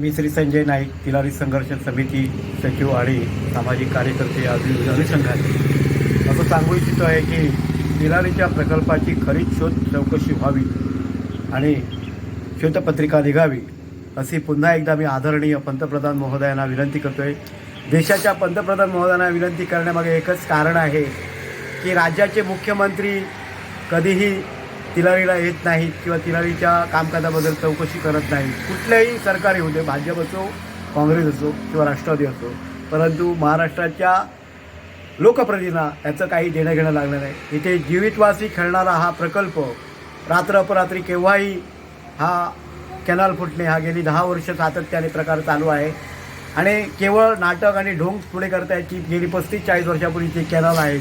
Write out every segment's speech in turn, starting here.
मी श्री संजय नाईक तिलारी संघर्ष समिती सचिव आणि सामाजिक कार्यकर्ते अजून विधानी असं सांगू इच्छितो आहे की तिलारीच्या प्रकल्पाची खरी शोध चौकशी व्हावी आणि श्वेतपत्रिका निघावी अशी पुन्हा एकदा मी आदरणीय पंतप्रधान महोदयांना विनंती करतोय. देशाच्या पंतप्रधान महोदयांना विनंती करण्यामागे एकच कारण आहे की राज्याचे मुख्यमंत्री कधीही तिलारीला येत नाहीत किंवा तिलारीच्या कामकाजाबद्दल चौकशी करत नाहीत. कुठल्याही सरकार येऊ दे भाजप असो काँग्रेस असो किंवा राष्ट्रवादी असो. परंतु महाराष्ट्राच्या लोकप्रतिनिधींना याचं काही देणं घेणं लागलं नाही. इथे जीवितवासी खेळणारा हा प्रकल्प रात्र अपरात्री केव्हाही हा कॅनल फुटणे हा गेली दहा वर्ष सातत्याने प्रकार चालू आहे. आणि केवळ नाटक आणि ढोंग पुढे करता की गेली पस्तीस चाळीस वर्षापूर्वीचे कॅनल आहेत.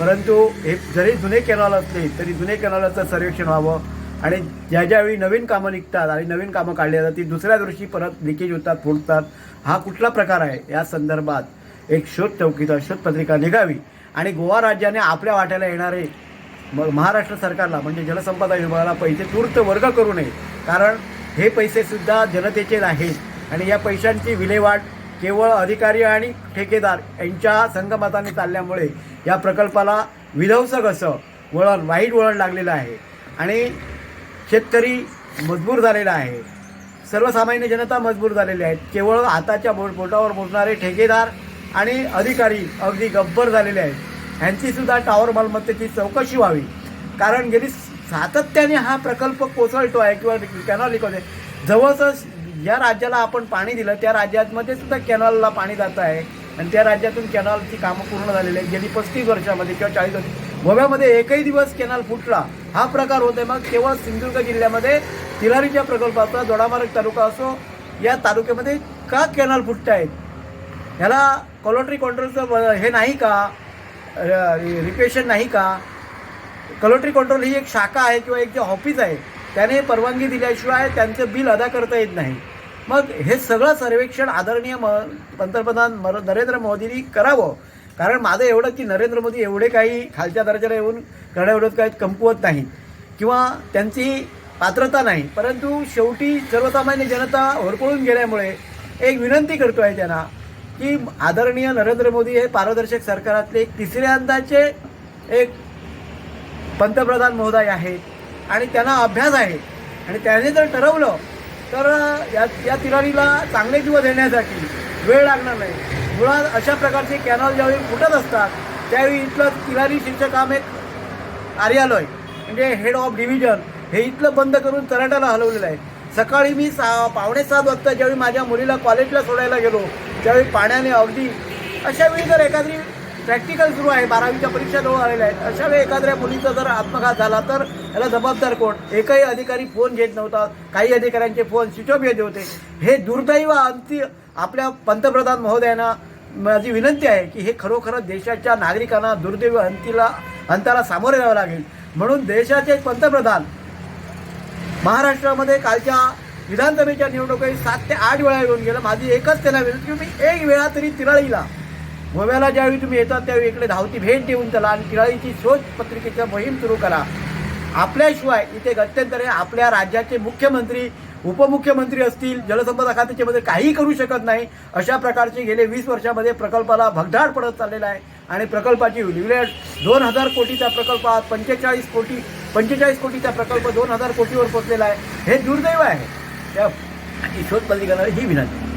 परंतु हे जरी जुने कॅनॉल असले तरी जुने कॅनलचं सर्वेक्षण व्हावं. आणि ज्या ज्यावेळी नवीन कामं निघतात आणि नवीन कामं काढली जातात ती दुसऱ्या दिवशी परत लिकेज होतात फुटतात हा कुठला प्रकार आहे? या संदर्भात एक शोध चौकीचा शोधपत्रिका निघावी. आणि गोवा राज्याने आपल्या वाट्याला येणारे म महाराष्ट्र सरकारला म्हणजे जलसंपदा विभागाला पैसे तूर्त वर्ग करू नये. कारण हे पैसेसुद्धा जनतेचे आहेत आणि या पैशांची विल्हेवाट केवळ अधिकारी आणि ठेकेदार यांच्या संगमताने चालल्यामुळे या प्रकल्पाला विध्वंसक असं वळण वाईट वळण लागलेलं आहे. आणि शेतकरी मजबूर झालेला आहे. सर्वसामान्य जनता मजबूर झालेली आहेत केवळ हाताच्या बोट बोटावर मोडणारे ठेकेदार आणि अधिकारी अगदी गब्बर झालेले आहेत. ह्यांचीसुद्धा टावर मालमत्तेची चौकशी व्हावी. कारण गेली सातत्याने हा प्रकल्प कोसळतो आहे किंवा कॅनॉल आहे जवळच ज्या राज्याला आपण पाणी दिलं त्या राज्यामध्ये सुद्धा कॅनॉलला पाणी जात आहे. आणि त्या राज्यातून कॅनॉलची कामं पूर्ण झालेली आहेत. गेली पस्तीस वर्षामध्ये किंवा चाळीस वर्ष गोव्यामध्ये एकही दिवस कॅनॉल फुटला. हा प्रकार होतोय. मग केवळ सिंधुदुर्ग जिल्ह्यामध्ये तिलारीच्या प्रकल्पाचा दोडामार्ग तालुका असो या तालुक्यामध्ये का कॅनॉल फुटत आहेत? ह्याला कॉलोटरी कंट्रोलचं हे नाही का? रिपेशन नाही का? कलोटरी कंट्रोल ही एक शाखा आहे किंवा एक जे ऑफिस आहे त्याने परवानगी दिल्याशिवाय त्यांचं बिल अदा करता येत नाही. मग हे सगळं सर्वेक्षण आदरणीय म पंतप्रधान मर नरेंद्र मोदींनी करावं. कारण माझं एवढं की नरेंद्र मोदी एवढे काही खालच्या दर्जाला येऊन करण्याविरोध काही कमकुवत नाही. किंवा त्यांची पात्रता नाही. परंतु शेवटी सर्वसामान्य जनता होरपळून गेल्यामुळे एक विनंती करतो आहे त्यांना की आदरणीय नरेंद्र मोदी हे पारदर्शक सरकारातले एक तिसऱ्यांदाचे एक पंतप्रधान महोदय आहेत. आणि त्यांना अभ्यास आहे. आणि त्याने जर ठरवलं तर या या तिरारीला चांगले दिवस येण्यासाठी वेळ लागणार नाही. मुळात अशा प्रकारचे कॅनॉल ज्यावेळी फुटत असतात त्यावेळी इथलं तिरारी शिक्षकाम एक कार्यालय म्हणजे हेड ऑफ डिव्हिजन हे इथलं बंद करून तराट्याला हलवलेलं आहे. सकाळी मी सा पावणे सात वाजता ज्यावेळी माझ्या मुलीला कॉलेजला सोडायला गेलो त्यावेळी पाण्याने अगदी अशा वेळी जर एखादी प्रॅक्टिकल सुरू आहे. बारावीच्या परीक्षा जवळ आलेल्या आहेत. अशा वेळी एखाद्या मुलीचा जर आत्मघात झाला तर याला जबाबदार कोण? एकही अधिकारी फोन घेत नव्हता. काही अधिकाऱ्यांचे फोन स्विच ऑफ येत होते. हे दुर्दैव अंती आपल्या पंतप्रधान महोदयांना माझी विनंती आहे की हे खरोखरच देशाच्या नागरिकांना दुर्दैव अंतीला अंताला सामोरे जावं लागेल. म्हणून देशाचे पंतप्रधान महाराष्ट्रामध्ये कालच्या विधानसभेच्या निवडणुकीत सात ते आठ वेळा येऊन गेलं. माझी एकच त्याला विनंती की एक वेळा तरी तिराळीला गोव्याला ज्यावेळी तुम्ही येतात त्यावेळी इकडे धावती भेट देऊन चला आणि तिराळीची शोध पत्रिकेचं मोहीम सुरू करा. आपल्याशिवाय इथे गत्यंतरे आपल्या राज्याचे मुख्यमंत्री उपमुख्यमंत्री असतील जलसंपदा खात्याचे मध्ये काही करू शकत नाही अशा प्रकारचे गेले वीस वर्षामध्ये प्रकल्पाला भगदाड पडत चाललेला आहे. आणि प्रकल्पाची विलेट दोन हजार कोटीचा प्रकल्प आज पंचेचाळीस कोटी पंचेचाळीस कोटीचा प्रकल्प दोन हजार कोटीवर पोचलेला आहे. हे दुर्दैव आहे. त्या शोध पत्रिकेला ही विनंती.